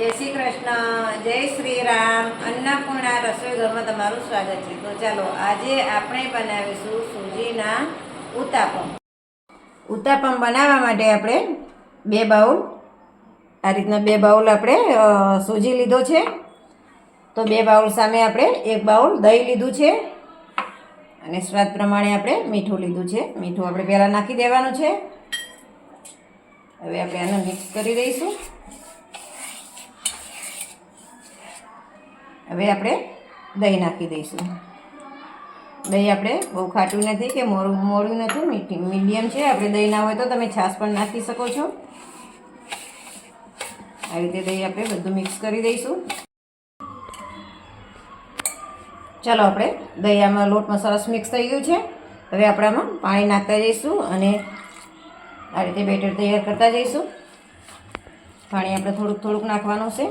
જય શ્રી કૃષ્ણ, જય શ્રી રામ. અન્નપૂર્ણા રસોઈ ઘરમાં તમારું સ્વાગત છે. તો ચાલો, આજે આપણે બનાવીશું સૂજીના ઉત્તાપમ ઉત્તાપમ બનાવવા માટે આપણે બે બાઉલ, આ રીતના બે બાઉલ આપણે સૂજી લીધો છે. તો બે બાઉલ સામે આપણે એક બાઉલ દહીં લીધું છે. અને સ્વાદ પ્રમાણે આપણે મીઠું લીધું છે. મીઠું આપણે પહેલાં નાખી દેવાનું છે. હવે આપણે આને મિક્સ કરી દઈશું. હવે આપણે દહીં નાખી દઈશું. દહીં આપણે બહુ ખાટું નથી કે મોડું મોડું નથી, મીઠી, મીડિયમ છે. આપણે દહીં ના હોય તો તમે છાશ પણ નાખી શકો છો. આવી રીતે દહીં આપણે બધું મિક્સ કરી દઈશું. ચાલો આપણે દહીં આમાં લોટમાં સરસ મિક્સ થઈ ગયું છે. હવે આપણે આમાં પાણી નાખતા જઈશું અને આ રીતે બેટર તૈયાર કરતા જઈશું. પાણી આપણે થોડુંક થોડુંક નાખવાનું છે.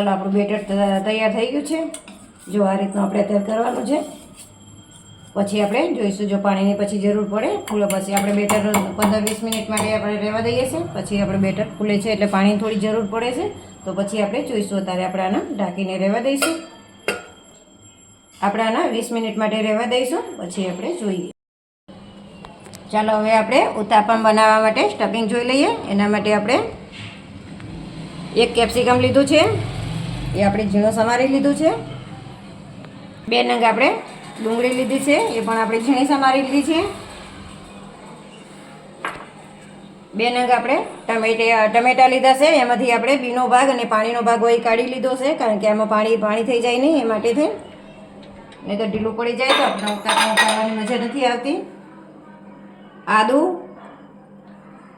ચાલો, આપણું બેટર તૈયાર થઈ ગયું છે. જો આ રીતનું આપણે અત્યારે કરવાનું છે. પછી આપણે જોઈશું જો પાણીની પછી જરૂર પડે, ફૂલે પછી આપણે બેટર પંદર વીસ મિનિટ માટે આપણે રહેવા દઈએ છીએ. પછી આપણે બેટર ફૂલે છે એટલે પાણી થોડી જરૂર પડે છે. તો પછી આપણે જોઈશું અત્યારે આપણે આને ઢાંકીને રહેવા દઈશું. આપણે આના વીસ મિનિટ માટે રહેવા દઈશું. પછી આપણે જોઈએ. ચાલો, હવે આપણે ઉત્તાપમ બનાવવા માટે સ્ટફિંગ જોઈ લઈએ. એના માટે આપણે એક કેપ્સિકમ લીધું છે. એ આપણે ઝીણો સમારી લીધું છે. બે નંગ આપણે ડુંગળી લીધી છે, એ પણ આપણે ઝીણી સમારી લીધી છે. બે નંગ આપણે ટમેટા ટમેટા લીધા છે, એમાંથી આપણે બીનો ભાગ અને પાણીનો ભાગ હોય કાઢી લીધો છે, કારણ કે આમાં પાણી પાણી થઈ જાય નહીં એ માટે થઈ નહીં તો ઢીલું પડી જાય તો આપણે ઉતારવા ઉતારવાની મજા નથી આવતી. આદુ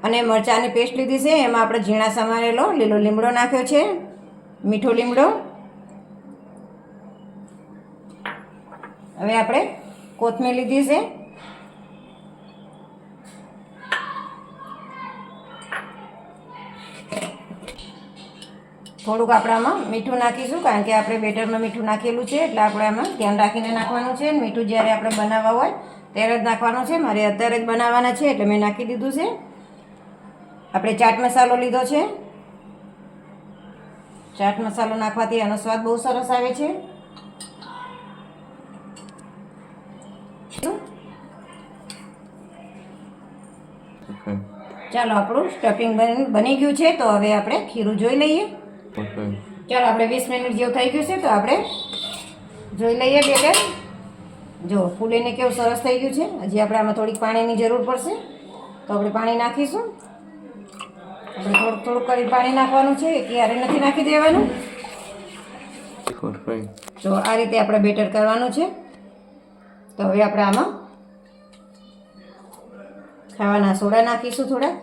અને મરચાંની પેસ્ટ લીધી છે, એમાં આપણે ઝીણા સમારેલો લીલો લીમડો નાખ્યો છે. મીઠો લીમડો. હવે આપણે કોથમીર લીધી છે. થોડુંક આપણે આમાં મીઠું નાખીશું, કારણ કે આપણે બેટરમાં મીઠું નાખેલું છે, એટલે આપણે આમાં ધ્યાન રાખીને નાખવાનું છે. મીઠું જ્યારે આપણે બનાવવા હોય, ત્યારે જ નાખવાનું છે. મારે અત્યારે જ બનાવવાના છે, એટલે મેં નાખી દીધું છે. આપણે ચાટ મસાલો લીધો છે. ચાટ મસાલો નાખવાથી આનો સ્વાદ બહુ સરસ આવે છે. ચાલો આપણું સ્ટફિંગ બની બની ગયું છે તો હવે આપણે ખીરું જોઈ લઈએ. ચાલો આપણે વીસ મિનિટ જેવું થઈ ગયું છે તો આપણે જોઈ લઈએ બેટર જો ફૂલીને કેવું સરસ થઈ ગયું છે. હજી આપણે આમાં થોડીક પાણીની જરૂર પડશે. તો આપણે પાણી નાખીશું. આપણે થોડુંક થોડું કરી પાણી નાખવાનું છે ક્યારે નથી નાખી દેવાનું? તો આ રીતે આપણે બેટર કરવાનું છે. તો હવે આપણે આમાં ખાવાના સોડા નાખીશું થોડા.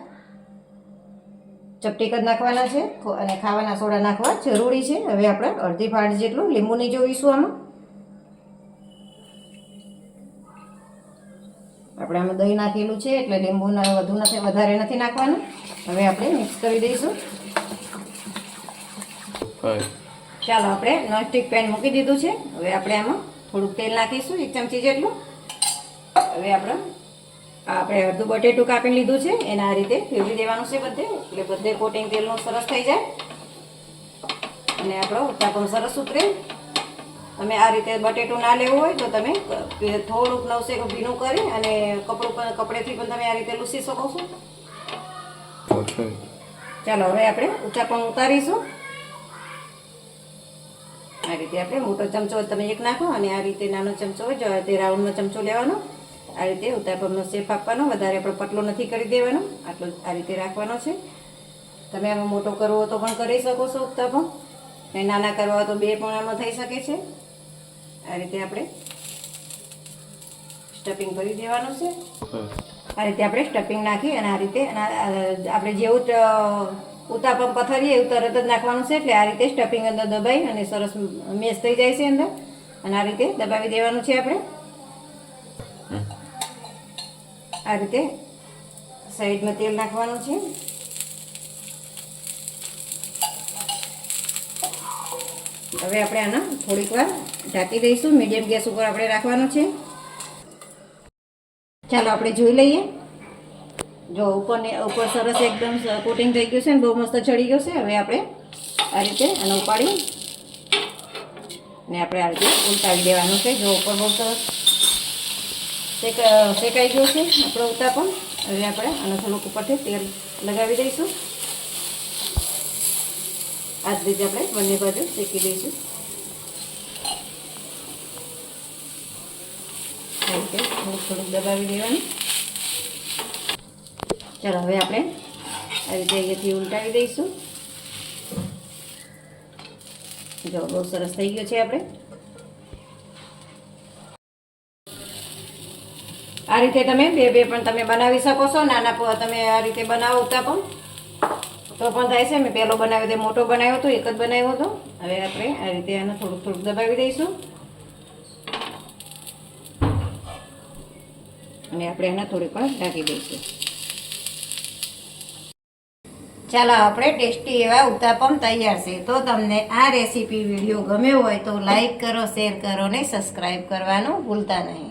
ચપટીક જ નાખવાના છે, અને ખાવાના સોડા નાખવા જરૂરી છે. હવે આપણે અડધી ફાળ જેટલું લીંબુની જોઈશું આમાં. આપણે આમાં દહીં નાખેલું છે એટલે લીંબુના વધુ નથી વધારે નથી નાખવાનું. હવે આપણે મિક્સ કરી દઈશું. ચાલો આપણે નોનસ્ટિક પેન મૂકી દીધું છે. હવે આપણે આમાં થોડુંક તેલ નાખીશું એક ચમચી જેટલું. હવે આપણે આપણે અડધું બટેટું કાપી લીધું છે. એને આ રીતે ફેરવી દેવાનું છે બધે એટલે બધે કોટિંગ તેલનું સરસ થઈ જાય. અને આપણો ઉત્તાપણ સરસ ઉતરે. તમે આ રીતે બટેટું ના લેવું હોય તો તમે થોડુંક નવસેક ભીનું કરી અને કપડું પણ કપડેથી પણ તમે આ રીતે લૂસી શકો છો. ચાલો હવે આપણે ઉત્તાપમ ઉતારીશું. આ રીતે આપણે મોટો ચમચો તમે એક નાખો અને આ રીતે નાનો ચમચો હોય જો તે રાઉન્ડનો ચમચો લેવાનો. આ રીતે ઉતાપમનો શેપ આપવાનો વધારે આપણે પતલો નથી કરી દેવાનો. આટલો આ રીતે રાખવાનો છે. તમે આમાં મોટો કરવો તો પણ કરી શકો છો ઉત્તાપમ ને નાના કરવા તો બે પણ આમાં થઈ શકે છે. આ રીતે આપણે સ્ટફિંગ કરી દેવાનું છે. આ રીતે આપણે સ્ટફિંગ નાખી અને આ રીતે આપણે જેવું ઉતાપમ પથારીએ એવું તરત જ નાખવાનું છે એટલે આ રીતે સ્ટફિંગ અંદર દબાઈ અને સરસ મેશ થઈ જાય છે અંદર. અને આ રીતે દબાવી દેવાનું છે આપણે. આ રીતે સાઈડમાં તેલ નાખવાનું છે. હવે આપણે આના થોડીક વાર ઢાંકી દઈશું મીડિયમ ગેસ ઉપર આપણે રાખવાનું છે. ચાલો આપણે જોઈ લઈએ. જો ઉપરને, ઉપર સરસ એકદમ કોટિંગ થઈ ગયું છે ને, બહુ મસ્ત ચડી ગયું છે. હવે આપણે આ રીતે આને ઉપાડી ને આપણે આ રીતે ઉલટાવી દેવાનું છે. જો ઉપર બહુ સરસ શેકાઈ ગયું છે આપણો ઉતાપમ હવે આપણે આને થોડુંક ઉપરથી તેલ લગાવી દઈશું. આ જ રીતે આપણે બંને બાજુ શેકી દઈશું. આ થોડુંક થોડુંક દબાવી દેવાનું. ચાલો, હવે આપણે આ રીતે અહીંયાથી ઉલટાવી દઈશું. જો, બહુ સરસ થઈ ગયો છે આપણે. આ રીતે તમે બે બે પણ તમે બનાવી શકો છો. નાના તમે આ રીતે બનાવો પણ. તો પણ થાય છે. મેં પહેલો બનાવ્યો મોટો બનાવ્યો હતો એક જ બનાવ્યો હતો. હવે આપણે આ રીતે આને થોડુંક થોડુંક દબાવી દઈશું. અને આપણે એને થોડીક વાર ઢાંકી દઈશું. ચાલો, આપણે ટેસ્ટી એવા ઉત્તાપમ તૈયાર છે. તો તમને આ રેસીપી વીડિયો ગમ્યો હોય તો લાઈક કરો, શેર કરો ને સબસ્ક્રાઈબ કરવાનું ભૂલતા નહીં.